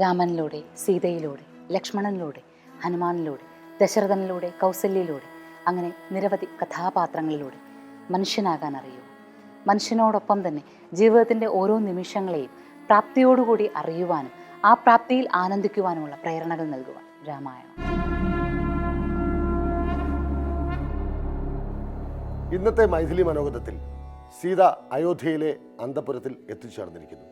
രാമനിലൂടെ സീതയിലൂടെ ലക്ഷ്മണനിലൂടെ ഹനുമാനിലൂടെ ദശരഥനിലൂടെ കൗസല്യയിലൂടെ അങ്ങനെ നിരവധി കഥാപാത്രങ്ങളിലൂടെ മനുഷ്യനാകാൻ അറിയൂ മനുഷ്യനോടൊപ്പം തന്നെ ജീവിതത്തിന്റെ ഓരോ നിമിഷങ്ങളെയും പ്രാപ്തിയോടുകൂടി അറിയുവാനും ആ പ്രാപ്തിയിൽ ആനന്ദിക്കുവാനുമുള്ള പ്രേരണകൾ നൽകുക രാമായണം. ഇന്നത്തെ മൈഥിലി മനോഗതത്തിൽ സീത അയോധ്യയിലെ അന്തപുരത്തിൽ എത്തിച്ചേർന്നിരിക്കുന്നു.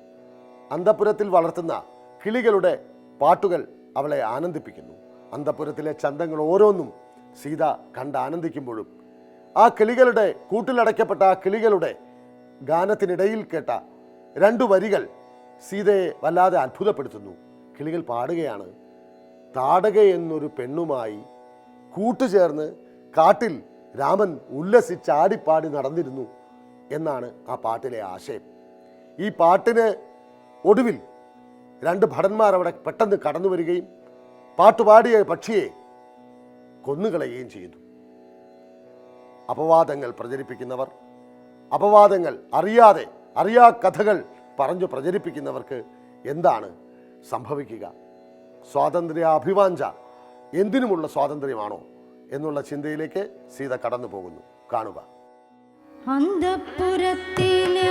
അന്തപുരത്തിൽ വളർത്തുന്ന കിളികളുടെ പാട്ടുകൾ അവളെ ആനന്ദിപ്പിക്കുന്നു. അന്തപുരത്തിലെ ചന്തങ്ങൾ ഓരോന്നും സീത കണ്ട് ആനന്ദിക്കുമ്പോഴും ആ കിളികളുടെ കൂട്ടിലടയ്ക്കപ്പെട്ട ആ കിളികളുടെ ഗാനത്തിനിടയിൽ കേട്ട രണ്ടു വരികൾ സീതയെ വല്ലാതെ അത്ഭുതപ്പെടുത്തുന്നു. കിളികൾ പാടുകയാണ്. താടക എന്നൊരു പെണ്ണുമായി കൂട്ടുചേർന്ന് കാട്ടിൽ രാമൻ ഉല്ലസിച്ചാടിപ്പാടി നടന്നിരുന്നു എന്നാണ് ആ പാട്ടിലെ ആശയം. ഈ പാട്ടിന് ഒടുവിൽ രണ്ട് ഭടന്മാർ അവിടെ പെട്ടെന്ന് കടന്നു വരികയും പാട്ടുപാടിയ പക്ഷിയെ കൊന്നുകളയുകയും ചെയ്തു അപവാദങ്ങൾ പ്രചരിപ്പിക്കുന്നവർ അപവാദങ്ങൾ അറിയാതെ അറിയാ കഥകൾ പറഞ്ഞു പ്രചരിപ്പിക്കുന്നവർക്ക് എന്താണ് സംഭവിക്കുക? സ്വാതന്ത്ര്യ അഭിവാഞ്ച എന്തിനുമുള്ള സ്വാതന്ത്ര്യമാണോ എന്നുള്ള ചിന്തയിലേക്ക് സീത കടന്നു പോകുന്നു. കാണുക. അന്തപ്പുരത്തിലെ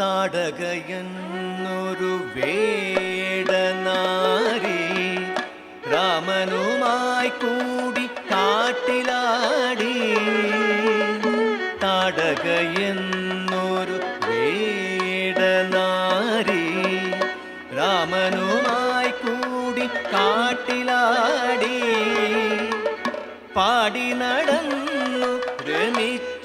താടകയെന്നൊരു വേടനാരി രാമനുമായി കൂടി കാട്ടിലാടി. താടകയെന്നൊരു വേടനാരി രാമനുമായി കൂടി കാട്ടിലാടി. പാടി നടന്നു രമിച്ചിരുന്നു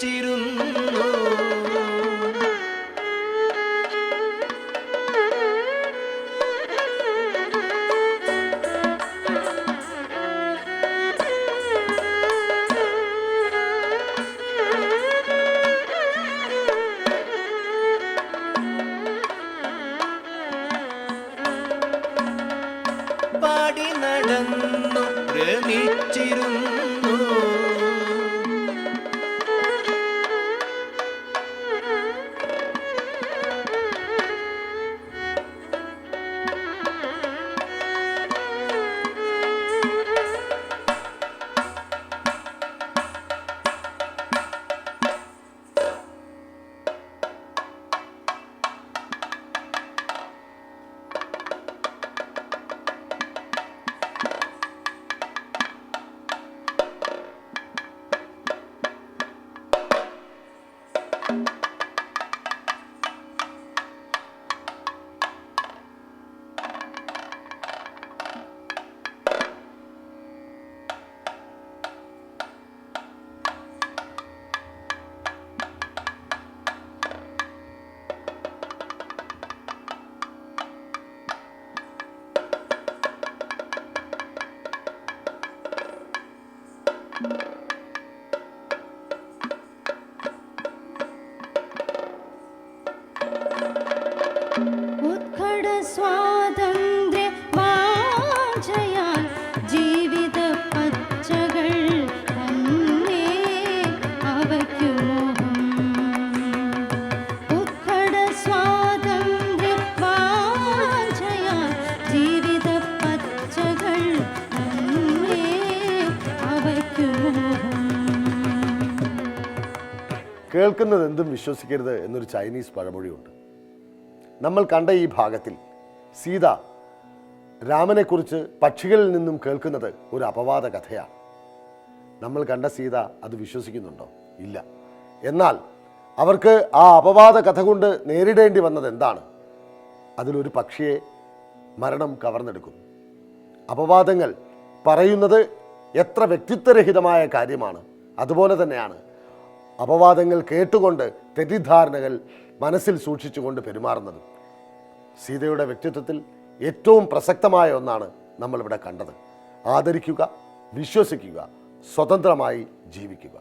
പാടി നടന്നു ഭ്രമിച്ചിരുന്നു. കേൾക്കുന്നത് എന്തും വിശ്വസിക്കരുത് എന്നൊരു ചൈനീസ് പഴമൊഴിയുണ്ട്. നമ്മൾ കണ്ട ഈ ഭാഗത്തിൽ സീത രാമനെക്കുറിച്ച് പക്ഷികളിൽ നിന്നും കേൾക്കുന്നത് ഒരു അപവാദ കഥയാണ്. നമ്മൾ കണ്ട സീത അത് വിശ്വസിക്കുന്നുണ്ടോ? ഇല്ല. എന്നാൽ അവർക്ക് ആ അപവാദ കഥ കൊണ്ട് നേരിടേണ്ടി വന്നത് എന്താണ്? അതിലൊരു പക്ഷിയെ മരണം കവർന്നെടുക്കും അപവാദങ്ങൾ പറയുന്നത് എത്ര വ്യക്തിത്വരഹിതമായ കാര്യമാണ്. അതുപോലെ തന്നെയാണ് അപവാദങ്ങൾ കേട്ടുകൊണ്ട് തെറ്റിദ്ധാരണകൾ മനസ്സിൽ സൂക്ഷിച്ചുകൊണ്ട് പെരുമാറുന്നത് സീതയുടെ വ്യക്തിത്വത്തിൽ ഏറ്റവും പ്രസക്തമായ ഒന്നാണ് നമ്മളിവിടെ കണ്ടത്. ആദരിക്കുക വിശ്വസിക്കുക സ്വതന്ത്രമായി ജീവിക്കുക.